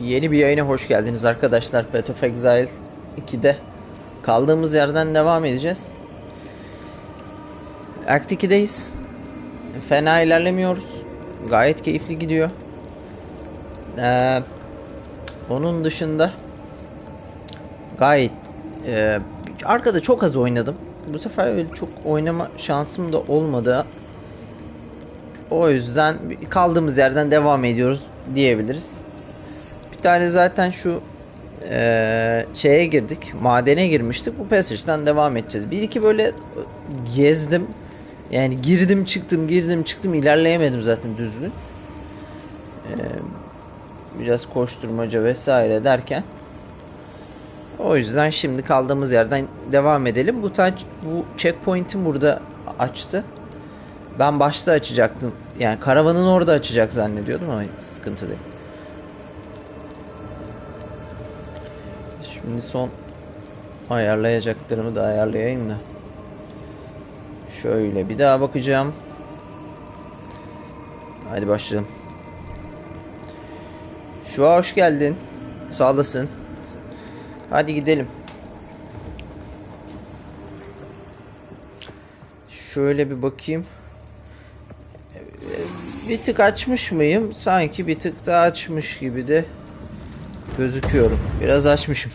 Yeni bir yayına hoş geldiniz arkadaşlar. Path of Exile 2'de kaldığımız yerden devam edeceğiz. Act 2'deyiz. Fena ilerlemiyoruz. Gayet keyifli gidiyor. Ee, onun dışında gayet e, arkada çok az oynadım. Bu sefer öyle çok oynama şansım da olmadı. O yüzden kaldığımız yerden devam ediyoruz diyebiliriz. Bir tane zaten şu eee, şeye girdik. Madene girmiştik. Bu passage'den devam edeceğiz. Bir iki böyle gezdim. Yani girdim çıktım girdim çıktım ilerleyemedim zaten düzgün. Eee, biraz koşturmaca vesaire derken. O yüzden şimdi kaldığımız yerden devam edelim. Bu taç, bu checkpoint'im burada açtı. Ben başta açacaktım. Yani karavanın orada açacak zannediyordum ama sıkıntı değil. Şimdi son ayarlayacaklarımı da ayarlayayım da. Şöyle bir daha bakacağım. Hadi başlayalım. Şu hoş geldin. Sağ olasın. Hadi gidelim. Şöyle bir bakayım. Bir tık açmış mıyım? Sanki bir tık daha açmış gibi de gözüküyorum. Biraz açmışım.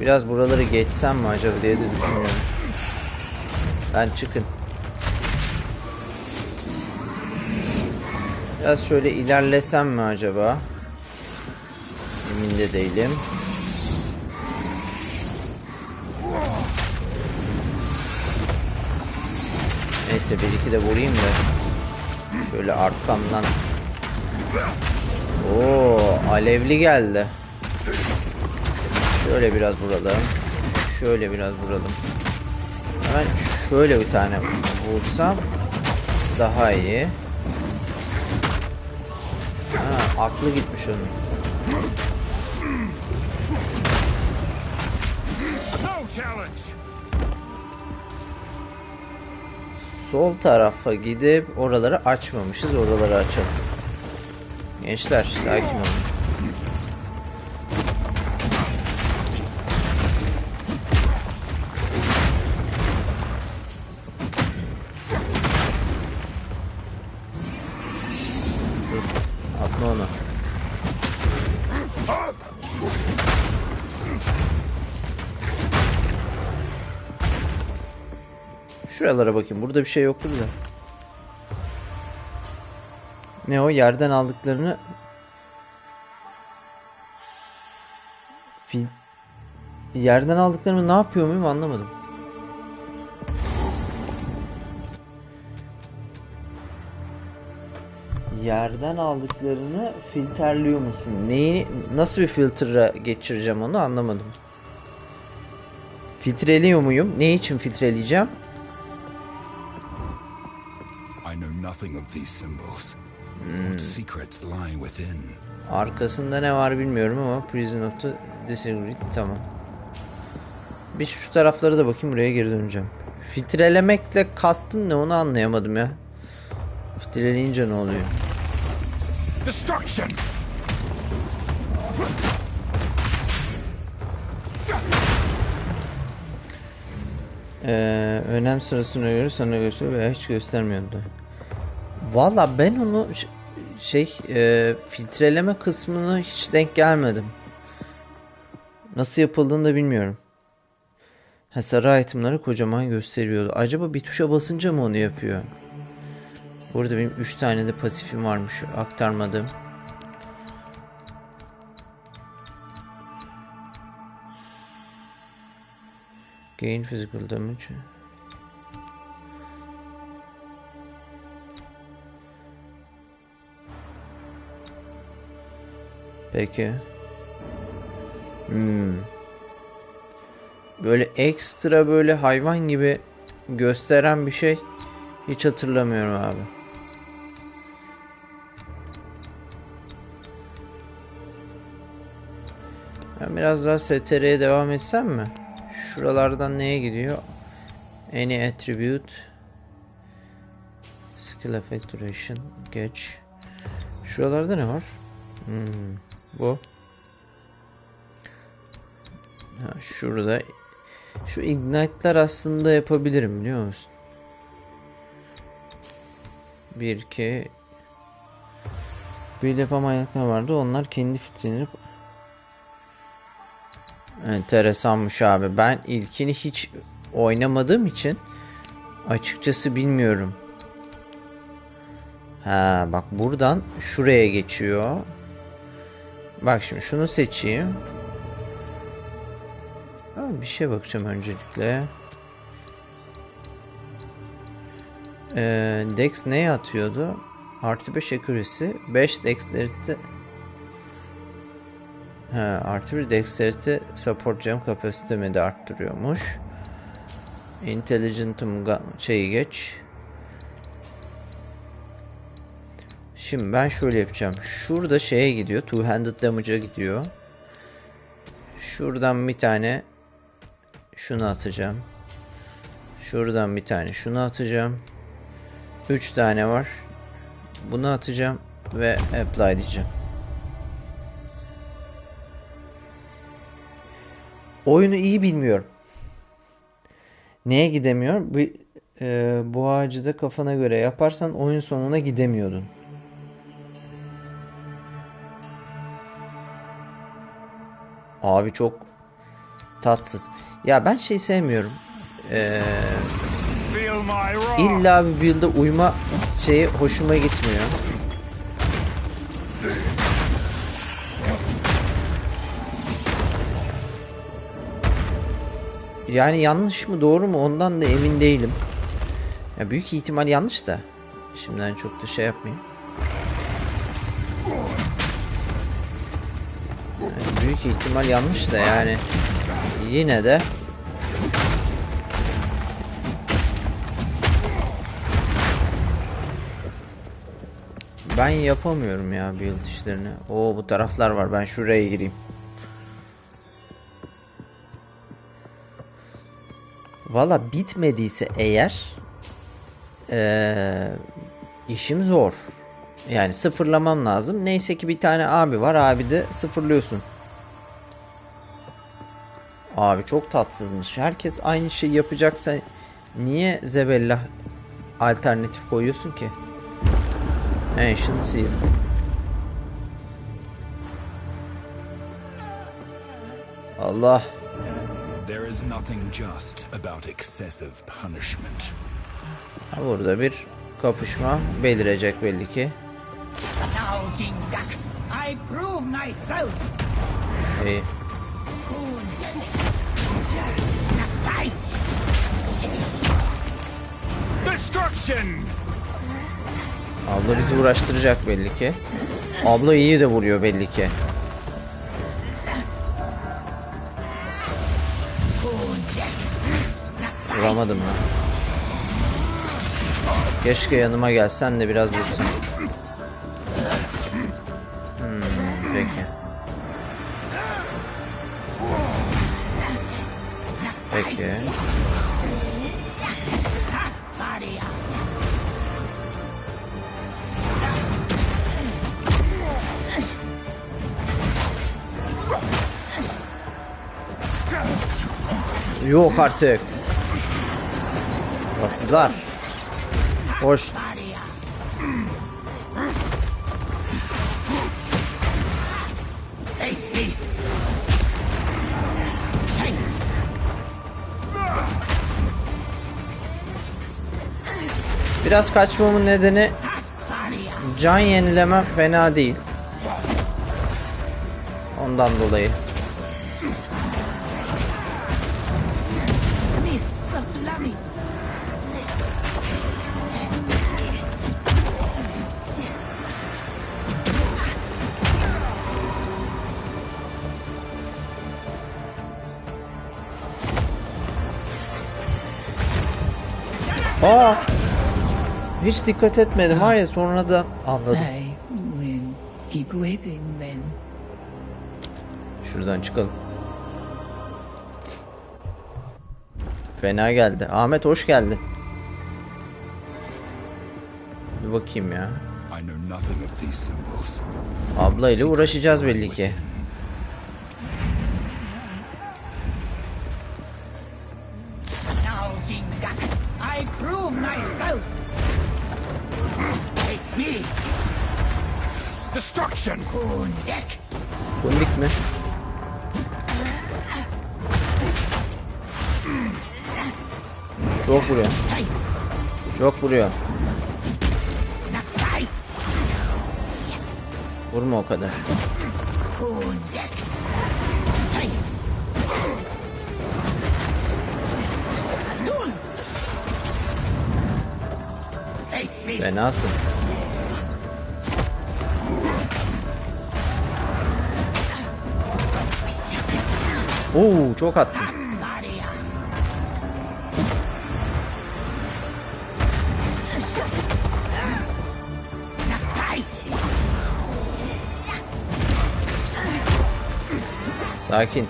Biraz buraları geçsem mi acaba diye de düşünüyorum. Ben çıkın. Biraz şöyle ilerlesem mi acaba? Emin de değilim. Neyse bir iki de vurayım da. Şöyle arkamdan. Oo, alevli geldi. Şöyle biraz vuralım. Şöyle biraz vuralım. Hemen şöyle bir tane vursam daha iyi. Ha, aklı gitmiş onun. Sol tarafa gidip oraları açmamışız. Oraları açalım. Gençler sakin olun. Şuralara bakayım. Burada bir şey yoktur da. Ne o? Yerden aldıklarını Fil... Yerden aldıklarımı ne yapıyor muyum anlamadım. Yerden aldıklarını filtreliyor musun? Neyi nasıl bir filtre geçireceğim onu anlamadım. Filtreliyor muyum? Ne için filtreleyeceğim? I know nothing of these symbols. What secrets lie within? Arkasında ne var bilmiyorum ama Prison of the Disagreed tamam. Bir şu taraflara da bakayım buraya geri döneceğim. Filtrelemekle kastın ne onu anlayamadım ya. Filtreleyince ne oluyor? Destruction! Ee, önem sırasına göre sana gösteriyor veya hiç göstermiyordu. Valla ben onu şey e, filtreleme kısmına hiç denk gelmedim. Nasıl yapıldığını da bilmiyorum. Ha, sarı itemları kocaman gösteriyordu. Acaba bir tuşa basınca mı onu yapıyor? Burada benim 3 tane de pasifim varmış aktarmadığım. Gain physical damage. Peki. Hmm. Böyle ekstra böyle hayvan gibi gösteren bir şey hiç hatırlamıyorum abi. Ben biraz daha STR'ye devam etsem mi? Şuralardan neye gidiyor? Any attribute Skill effect duration. Geç. Şuralarda ne var? Hmm, bu. Ha, şurada. Şu ignite'lar aslında yapabilirim biliyor musun? 1 2 bir yapamayacaklar vardı. Onlar kendi filtrelerini Enteresanmış abi. Ben ilkini hiç oynamadığım için açıkçası bilmiyorum. Ha bak buradan şuraya geçiyor. Bak şimdi şunu seçeyim. Ha, bir şey bakacağım öncelikle. Ee, Dex neye atıyordu? Artı 5 accuracy, 5 dexterity He, artı bir dexterity support jump kapasitemi de arttırıyormuş. Intelligent'ım şeyi geç. Şimdi ben şöyle yapacağım. Şurada şeye gidiyor. Two handed damage'a gidiyor. Şuradan bir tane şunu atacağım. Şuradan bir tane şunu atacağım. 3 tane var. Bunu atacağım ve apply diyeceğim. Oyunu iyi bilmiyorum. Neye gidemiyor? Bu, e, bu ağacı da kafana göre yaparsan oyun sonuna gidemiyordun. Abi çok tatsız. Ya ben şey sevmiyorum. Ee, illa bir build'e uyma şeyi hoşuma gitmiyor. Yani yanlış mı doğru mu ondan da emin değilim. Ya büyük ihtimal yanlış da. Şimdiden çok da şey yapmayayım. Yani büyük ihtimal yanlış da yani yine de ben yapamıyorum ya build işlerini. Oo bu taraflar var. Ben şuraya gireyim. Valla bitmediyse eğer eee, işim zor. Yani sıfırlamam lazım. Neyse ki bir tane abi var. Abi de sıfırlıyorsun. Abi çok tatsızmış. Herkes aynı şeyi yapacaksa niye Zebella alternatif koyuyorsun ki? Ancient Seal. Allah. İs nothing just about excessive punishment. Burada bir kapışma belirecek belli ki. Now, Jindak, I prove myself. İyi. Die. Destruction! Abla bizi uğraştıracak belli ki. Abla iyi de vuruyor belli ki. Vuramadım ya. Keşke yanıma gelsen de biraz vursan. Hmm, peki. Yok artık. Basızlar. Hoş. Biraz kaçmamın nedeni can yenilemem fena değil. Ondan dolayı. Mists of Aa! Hiç dikkat etmedim var ya sonradan anladım. I will keep waiting then. Şuradan çıkalım. Fena geldi. Ahmet hoş geldin. Bir bakayım ya. Abla ile uğraşacağız belli ki. Destruction! Kundek. Kundik mi? Çok vuruyor. Çok vuruyor. Vurma o kadar. Fenasın. Oo çok. Nakai. Sakin.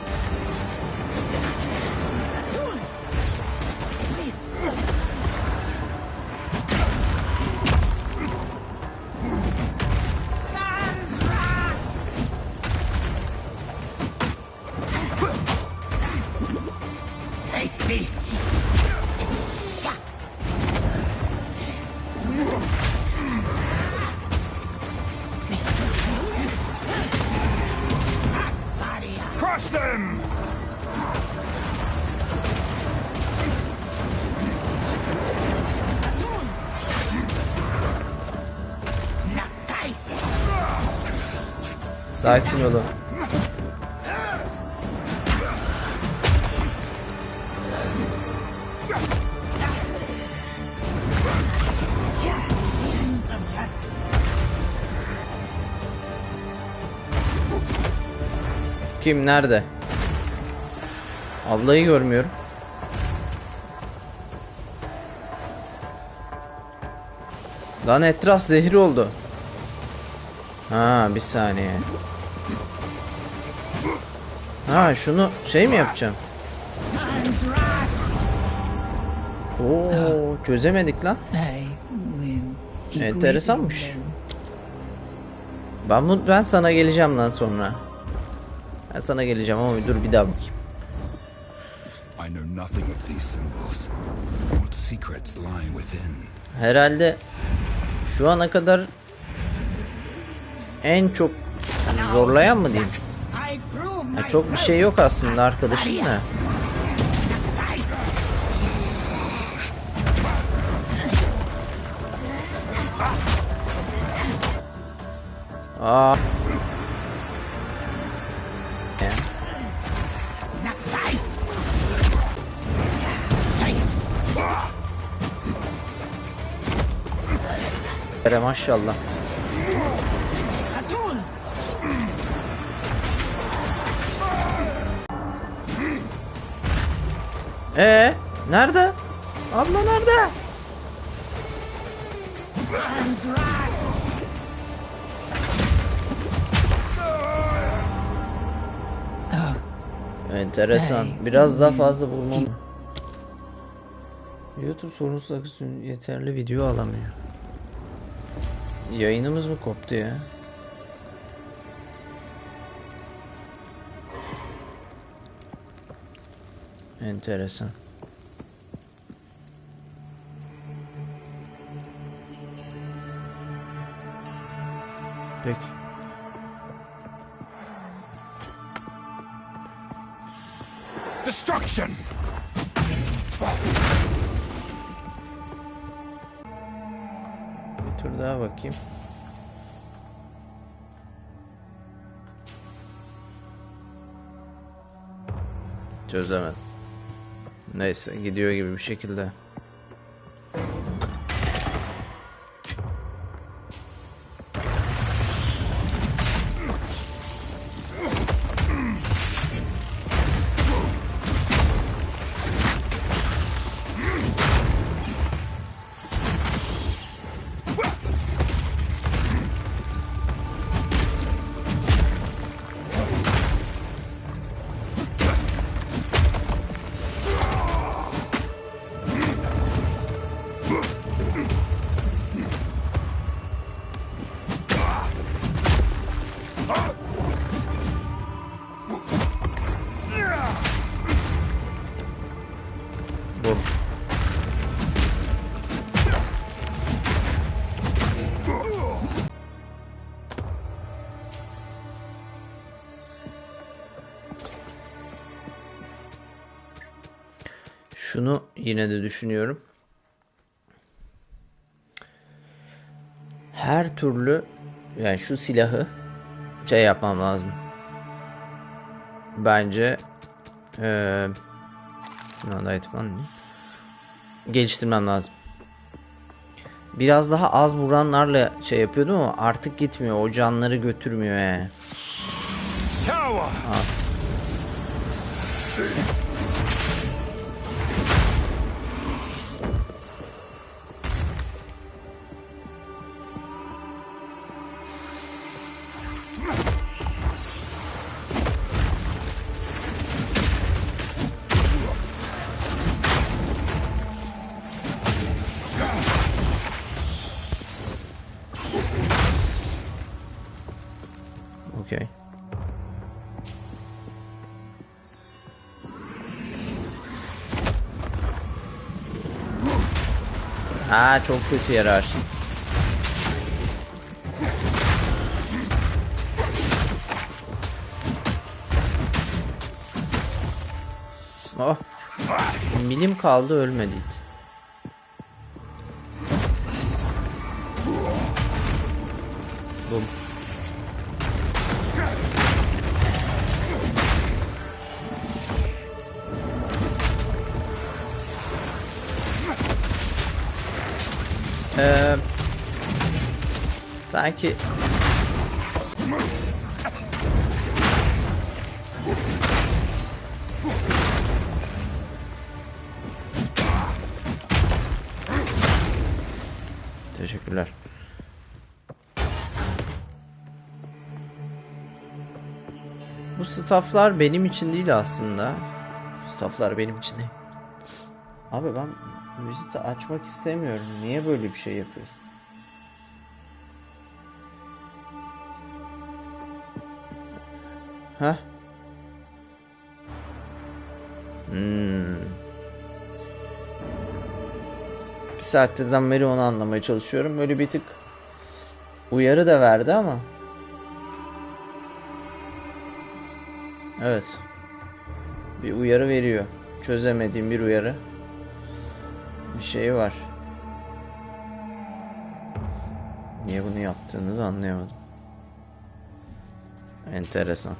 Sakin olun. Kim nerede? Ablayı görmüyorum. Lan etraf zehir oldu. Ha bir saniye. Ha şunu şey mi yapacağım? Oo çözemedik lan. Enteresanmış. Ben bu ben sana geleceğim lan sonra. Ben sana geleceğim ama dur bir daha bakayım. I know nothing of these symbols. What secrets lie within? Herhalde şu ana kadar en çok zorlayan mı diyeyim? Ya çok bir şey yok aslında arkadaşım da. Aa. Maşallah. Ee, nerede? Abla nerede? Enteresan. Biraz daha fazla bulmam. YouTube sorunsuz akısın yeterli video alamıyor. Yayınımız mı koptu ya? Enteresan. Peki. Destruction! Bir tur daha bakayım. Çözemedim. Neyse gidiyor gibi bir şekilde. oğlum. Şunu yine de düşünüyorum. Her türlü yani şu silahı şey yapmam lazım. Bence ee, şuna da? Geliştirmem lazım. Biraz daha az vuranlarla şey yapıyordum ama artık gitmiyor. O canları götürmüyor yani. Tower! Aa çok kötü açtım. Oh. Milim kaldı ölmedi. it. Bum. Ee, sanki Teşekkürler. Bu stafflar benim için değil aslında. Stafflar benim için değil. Abi ben viziti açmak istemiyorum. Niye böyle bir şey yapıyorsun? Heh. Hmm. Bir saattirden beri onu anlamaya çalışıyorum. Böyle bir tık uyarı da verdi ama. Evet. Bir uyarı veriyor. Çözemediğim bir uyarı. Bir şey var. Niye bunu yaptığınızı anlayamadım. Enteresan.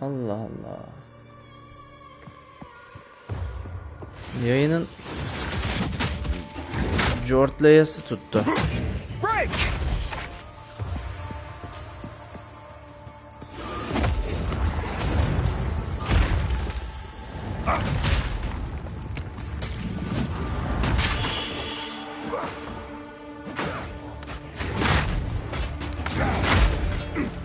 Allah Allah. Yayının Jortlayası tuttu. Break!